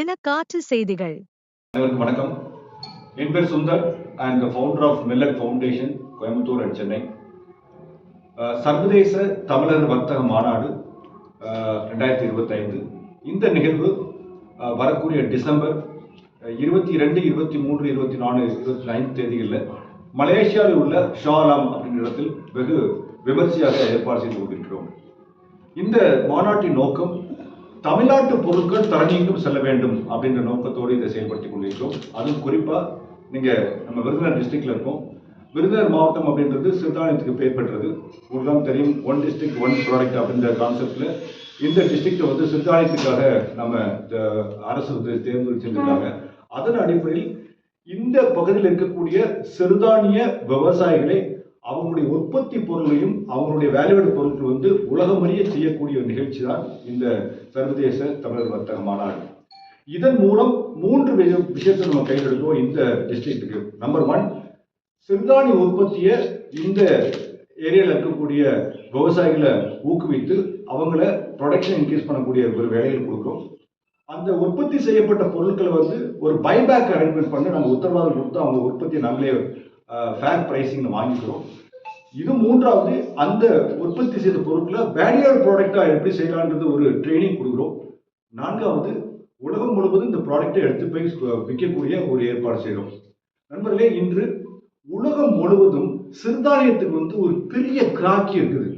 தினக்காற்று செய்திகள். அனைவருக்கும் வணக்கம். என் பேர் Sundar. And founder of millet foundation Coimbatore and Chennai சர்வதேச தமிழர் வர்த்தக மாநாடு ரெண்டாயிரத்தி இருபத்தைந்து. இந்த நிகழ்வு வரக்கூடிய டிசம்பர் இருபத்தி ரெண்டு இருபத்தி மூன்று இருபத்தி நாலு இருபத்தி ஐந்து தேதிகளில் மலேசியாவில் உள்ள ஷாலாம் அப்படின்ற இடத்தில் வெகு விமர்சையாக ஏற்பாடு செய்து கொண்டிருக்கிறோம். இந்த மாநாட்டின் நோக்கம் தமிழ்நாட்டு பொருட்கள் தரணிக்கும் செல்ல வேண்டும் அப்படின்ற நோக்கத்தோடு இதை செயல்படுத்தி கொண்டிருக்கிறோம். அதுவும் குறிப்பாக நீங்கள் நம்ம விருதுநகர் டிஸ்ட்ரிக்டில் இருக்கோம். விருதுநகர் மாவட்டம் அப்படின்றது சிறுதானியத்துக்கு பேர் பெற்றது. உங்களுக்கு தெரியும் ஒன் டிஸ்ட்ரிக்ட் ஒன் ப்ராடக்ட் அப்படின்ற கான்செப்டில் இந்த டிஸ்ட்ரிக்டை வந்து சிறுதானியத்துக்காக நம்ம அரசு வந்து தேர்ந்தெடுத்திருக்காங்க. அதன் அடிப்படையில் இந்த பகுதியில் இருக்கக்கூடிய சிறுதானிய விவசாயிகளை அவங்களுடைய உற்பத்தி பொருளையும் அவங்களுடைய வேல்யூடு பொருட்கள் வந்து உலகமறிய செய்யக்கூடிய ஒரு நிகழ்ச்சி தான் இந்த சர்வதேச தமிழர் வர்த்தக மாநாடு. இதன் மூலம் மூன்று விஷயத்தை நம்ம கையில் இந்த டிஸ்ட்ரிக்ட்டுக்கு நம்பர் ஒன் சிறுதானி உற்பத்தியை இந்த ஏரியாவில் இருக்கக்கூடிய விவசாயிகளை ஊக்குவித்து அவங்கள ப்ரொடக்ஷன் இன்க்ரீஸ் பண்ணக்கூடிய ஒரு வேலைகள் கொடுக்குறோம் அந்த உற்பத்தி செய்யப்பட்ட பொருட்களை வந்து ஒரு பைபேக் அரேஞ்ச்மெண்ட் பண்ணி நாங்கள் உத்தரவாதம் கொடுத்து அவங்க உற்பத்தியை நாங்களே ஃபேர் ப்ரைஸிங்கில் வாங்கிக்கிறோம். இது மூன்றாவது அந்த உற்பத்தி செய்த பொருட்களை வேல்யூட் ப்ராடக்டாக எப்படி செய்யலான்றது ஒரு ட்ரைனிங் கொடுக்குறோம். நான்காவது உலகம் முழுவதும் இந்த ப்ராடக்டை எடுத்து போய் விற்கக்கூடிய ஒரு ஏற்பாடு செய்கிறோம். நண்பர்களே இன்று உலகம் முழுவதும் சிறுதானியத்துக்கு வந்து ஒரு பெரிய கிராக்கி இருக்குது.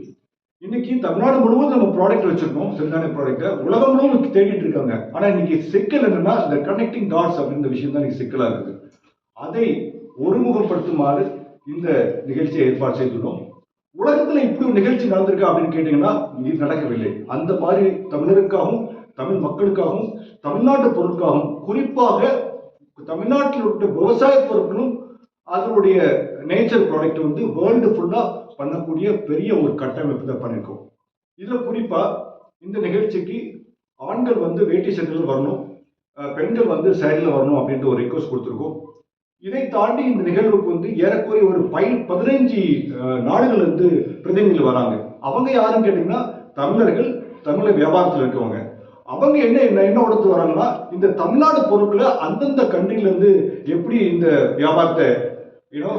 இன்னைக்கு தமிழ்நாடு முழுவதும் நம்ம ப்ராடக்ட் வச்சிருக்கோம் சிறுதானிய ப்ராடக்ட்டை உலகம் முழுவதும் தேடிட்டு இருக்காங்க. ஆனால் இன்னைக்கு சிக்கல் என்னன்னா இந்த கனெக்டிங் டாட்ஸ் அப்படின்ற விஷயம் தான் இன்னைக்கு சிக்கலாக இருக்குது. அதை ஒருமுகப்படுத்துமாறு இந்த நிகழ்ச்சியை ஏற்பாடு செய்துள்ளோம். உலகத்துல இப்படி ஒரு நிகழ்ச்சி நடந்திருக்கா அப்படின்னு கேட்டீங்கன்னா இது நடக்கவில்லை. அந்த மாதிரி தமிழருக்காகவும் தமிழ் மக்களுக்காகவும் தமிழ்நாட்டு பொருட்காகவும் குறிப்பாக தமிழ்நாட்டில் உள்ள விவசாய பொருட்களும் அதனுடைய நேச்சர் ப்ராடக்ட் வந்து வேர்ல்டு ஃபுல்லா பண்ணக்கூடிய பெரிய ஒரு கட்டமைப்பு தான் பண்ணியிருக்கோம் இதுல குறிப்பா இந்த நிகழ்ச்சிக்கு ஆண்கள் வந்து வேட்டி சட்டையில் வரணும் பெண்கள் வந்து சேரில் வரணும் அப்படின்ற ஒரு ரிக்வஸ்ட் கொடுத்துருக்கோம். இதை தாண்டி இந்த நிகழ்வுக்கு வந்து ஏறக்குறைய ஒரு பை பதினைஞ்சு நாடுகள் வந்து பிரதிநிதிகள் வராங்க. அவங்க யாருன்னு கேட்டீங்கன்னா தமிழர்கள் தமிழக வியாபாரத்தில் இருக்கவங்க. அவங்க என்ன என்ன என்ன உடத்து வராங்கன்னா இந்த தமிழ்நாடு பொருட்களை அந்தந்த கண்ட்ரில இருந்து எப்படி இந்த வியாபாரத்தை யூனோ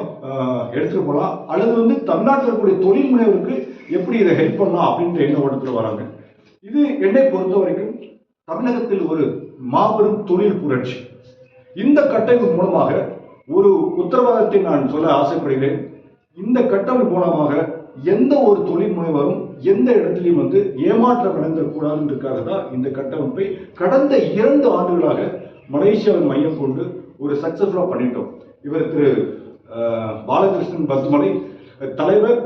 எடுத்துட்டு போகலாம் அல்லது வந்து தமிழ்நாட்டில் இருக்கக்கூடிய தொழில் முனைவருக்கு எப்படி இதை ஹெல்ப் பண்ணலாம் அப்படின்ற எண்ண ஓட்டத்தில் வராங்க. இது என்னை பொறுத்த வரைக்கும் தமிழகத்தில் ஒரு மாபெரும் தொழில் புரட்சி. இந்த கட்டமைப்பு மூலமாக ஒரு உத்தரவாதத்தை நான் சொல்ல ஆசைப்படுகிறேன். இந்த கட்டமை மூலமாக எந்த ஒரு தொழில் முனைவரும் எந்த இடத்துலையும் வந்து ஏமாற்றம் அடைந்திடக்கூடாதுன்றதுக்காக தான் இந்த கட்டமைப்பை கடந்த இரண்டு ஆண்டுகளாக மலேசியாவின் மையம் கொண்டு ஒரு சக்சஸ்ஃபுல்லாக பண்ணிட்டோம். இவர் திரு பாலகிருஷ்ணன் பத்மலை தலைவர்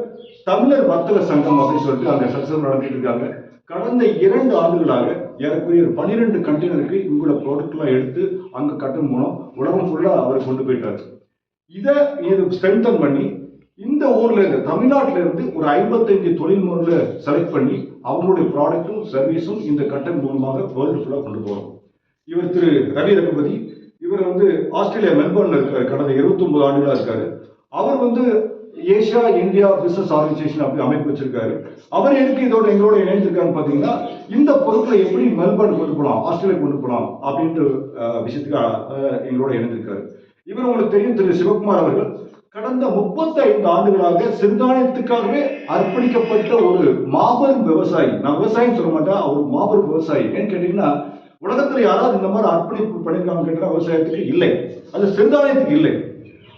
தமிழர் வர்த்தக சங்கம் அப்படின்னு சொல்லிட்டு அங்கே சக்சஸ் நடத்திட்டு இருக்காங்க. கடந்த இரண்டு ஆண்டுகளாக ஏறக்குறைய ஒரு பன்னிரெண்டு கண்டெய்னருக்கு இங்குள்ள ப்ராடக்ட்லாம் எடுத்து அங்கே கட்டும் மூலம் உலகம் ஃபுல்லாக அவர் கொண்டு போயிட்டாரு. இதை இது ஸ்ட்ரென்தன் பண்ணி இந்த ஊரில் இருந்து தமிழ்நாட்டில் இருந்து ஒரு ஐம்பத்தஞ்சு தொழில் முறையில் செலக்ட் பண்ணி அவங்களுடைய ப்ராடக்ட்டும் சர்வீஸும் இந்த கட்டன் மூலமாக வேர்ல்டு ஃபுல்லாக கொண்டு போகிறோம் இவர் திரு ரவி ரகுபதி இவர் வந்து ஆஸ்திரேலியா மெல்பர்னில் இருக்கார். கடந்த இருபத்தொம்பது ஆண்டுகளாக இருக்கார். அவர் வந்து ஏஷியா இந்தியா பிசினஸ் ஆர்கனைசேஷன் அப்படி அமைப்பு வச்சிருக்காரு. அவர் எதுக்கு இதோட எங்களோட இணைஞ்சிருக்காருன்னு பார்த்தீங்கன்னா இந்த பொருட்களை எப்படி மெல்பர்ன் கொண்டு போகலாம் ஆஸ்திரேலியா கொண்டு போகலாம் அப்படின்ற அஹ், விஷயத்துக்கு எங்களோட இணைந்திருக்காரு இவர் உங்களுக்கு தெரியும் திரு. சிவகுமார் அவர்கள் கடந்த 35 ஆண்டுகளாக சிறுதானியத்துக்காகவே அர்ப்பணிக்கப்பட்ட ஒரு மாபெரும் விவசாயி. நான் விவசாயம் சொல்ல மாட்டேன் அவர் மாபெரும் விவசாயி. ஏன்னு கேட்டீங்கன்னா உலகத்துல யாராவது இந்த மாதிரி அர்ப்பணிப்பு பண்ணியிருக்காங்க கேட்டா விவசாயத்துக்கு இல்லை. அது சிறுதானியத்துக்கு இல்லை.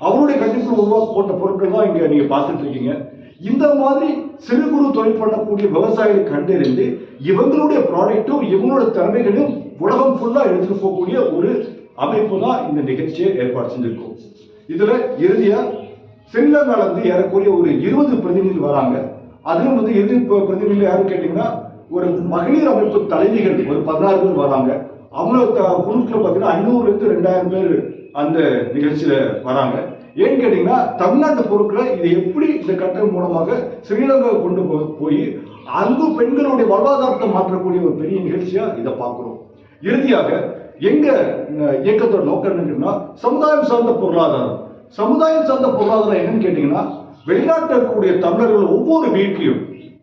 அவருடைய கண்டிப்பில் உருவாக்க போட்ட பொருட்கள் தான் இங்கே நீங்கள் பார்த்துட்டு இருக்கீங்க. இந்த மாதிரி சிறு குறு தொழில் பண்ணக்கூடிய விவசாயிகளை கண்டறிந்து இவங்களுடைய ப்ராடக்ட்டும் இவங்களோட திறமைகளையும் உலகம் ஃபுல்லாக எடுத்துட்டு போகக்கூடிய ஒரு அமைப்பு தான் இந்த நிகழ்ச்சியை ஏற்பாடு செஞ்சிருக்கோம். இதுல இறுதியா சின்ன வந்து ஏறக்குறைய ஒரு இருபது பிரதிநிதிகள் வராங்க. அதிலும் வந்து இறுதி பிரதிநிதிகள் யாரும் கேட்டீங்கன்னா ஒரு மகளிர் அமைப்பு தலைவிகள் ஒரு பதினாறு பேர் வராங்க. அவங்களோட த- குழுக்கள் பார்த்தீங்கன்னா ஐநூறுலேருந்து ரெண்டாயிரம் பேர் அந்த நிகழ்ச்சியில வராங்க. ஏன்னு கேட்டீங்கன்னா தமிழ்நாட்டு பொருட்களை இது எப்படி இந்த கட்டணம் மூலமாக ஸ்ரீலங்கா கொண்டு போய் அங்கு பெண்களுடைய வாழ்வாதாரத்தை மாற்றக்கூடிய ஒரு பெரிய நிகழ்ச்சியா இதை பார்க்குறோம். இறுதியாக எங்க இயக்கத்தோட நோக்கம் என்னன்னா சமுதாயம் சார்ந்த பொருளாதாரம். சமுதாயம் சார்ந்த பொருளாதாரம் என்னன்னு கேட்டீங்கன்னா வெளிநாட்டில் இருக்கக்கூடிய தமிழர்கள் ஒவ்வொரு வீட்லையும்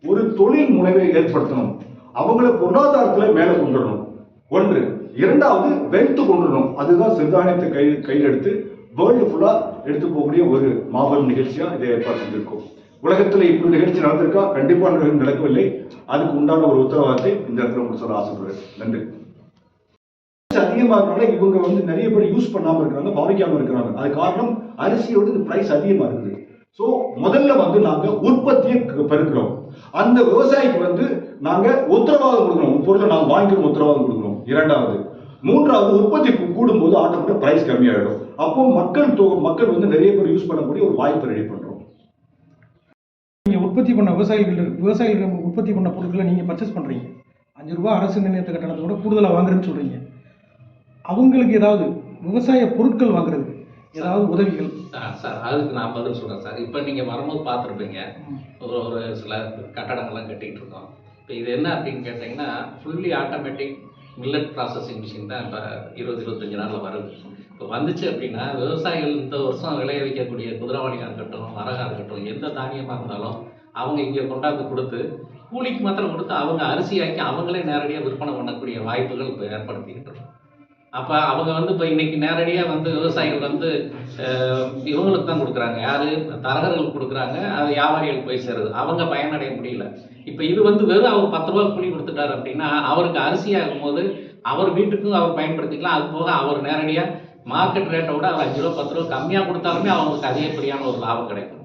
ஒரு தொழில் முனைவை ஏற்படுத்தணும். அவங்கள பொருளாதாரத்தில் மேலே கொண்டுடணும் ஒன்று. இரண்டாவது வெல்த் கொண்டுடணும் அதுதான் சிறுதானியத்தை கை கையில் எடுத்து வேர்ல்டு ஃபுல்லாக எடுத்து போகக்கூடிய ஒரு மாபெரும் நிகழ்ச்சியா இதை ஏற்பாடு செஞ்சிருக்கோம். உலகத்துல இப்படி நிகழ்ச்சி நடந்திருக்கா? கண்டிப்பா நடக்கவில்லை. அதுக்கு உண்டான ஒரு உத்தரவாதத்தை இந்த இடத்துல உங்களுக்கு சொல்ல ஆசைப்படுறேன் நன்றி. அதிகமா இருக்கனால இவங்க வந்து நிறைய பேர் யூஸ் பண்ணாம இருக்கிறாங்க பாவிக்காம இருக்கிறாங்க. அது காரணம் அரிசியோட இந்த பிரைஸ் அதிகமா இருக்குது. ஸோ முதல்ல வந்து நாங்க உற்பத்தியை பெருக்கிறோம். அந்த விவசாயிக்கு வந்து நாங்க உத்தரவாதம் கொடுக்குறோம் பொருளை நாங்க வாங்கிக்கிற உத்தரவாதம் கொடுக்குறோம் இரண்டாவது மூன்றாவது உற்பத்தி கூ- கூடும்போது ஆட்டோமேட்டிக் பிரைஸ் கம்மியாயிடும். அப்போ மக்கள் மக்கள் வந்து நிறைய பேர் யூஸ் பண்ணக்கூடிய ஒரு வாய்ப்பை ரெடி பண்றோம். நீங்கள் உற்பத்தி பண்ண விவசாயிகள் விவசாயிகள் உற்பத்தி பண்ண பொருட்களை நீங்கள் பர்ச்சேஸ் பண்ணுறீங்க அஞ்சு ரூபா அரசு நிர்ணயித்த கட்டணத்தை விட கூடுதலாக வாங்குறேன்னு சொல்கிறீங்க அவங்களுக்கு ஏதாவது விவசாய பொருட்கள் வாங்குறதுக்கு ஏதாவது உதவிகள்? சார் அதுக்கு நான் பதில் சொல்கிறேன் சார். இப்போ நீங்கள் வரும்போது பார்த்துருப்பீங்க. ஒரு ஒரு சில கட்டடங்கள்லாம் கட்டிகிட்டு இருக்கோம். இப்போ இது என்ன அப்படின்னு கேட்டிங்கன்னா fully automatic millet processing machine தான் இப்போ இருபது இருபத்தஞ்சி நாளில் வருது. இப்போ வந்துச்சு அப்படின்னா விவசாயிகள் இந்த வருஷம் விளைய வைக்கக்கூடிய குதிரவாளியாக இருக்கட்டும் மரகாக இருக்கட்டும் எந்த தானியமாக இருந்தாலும் அவங்க இங்கே கொண்டாந்து கொடுத்து கூலிக்கு மாத்திரம் கொடுத்து அவங்க அரிசியாக்கி அவங்களே நேரடியாக விற்பனை பண்ணக்கூடிய வாய்ப்புகள் இப்போ ஏற்படுத்திக்கிட்டு இருக்கோம். அப்போ அவங்க வந்து இப்போ இன்னைக்கு நேரடியாக வந்து விவசாயிகள் வந்து இவங்களுக்கு தான் கொடுக்குறாங்க. யார்? தரகர்களுக்கு கொடுக்குறாங்க. அது வியாபாரிகளுக்கு போய் சேருது. அவங்க பயனடைய முடியல. இப்போ இது வந்து வெறும் அவர் பத்து ரூபா கூலி கொடுத்துட்டாரு அப்படின்னா அவருக்கு அரிசி ஆகும்போது அவர் வீட்டுக்கும் அவர் பயன்படுத்திக்கலாம். அது போக அவர் நேரடியாக மார்க்கெட் ரேட்டை விட அவர் அஞ்சு ரூபா பத்து ரூபா கம்மியாக கொடுத்தாலுமே அவங்களுக்கு அதிகப்படியான ஒரு லாபம் கிடைக்கும்.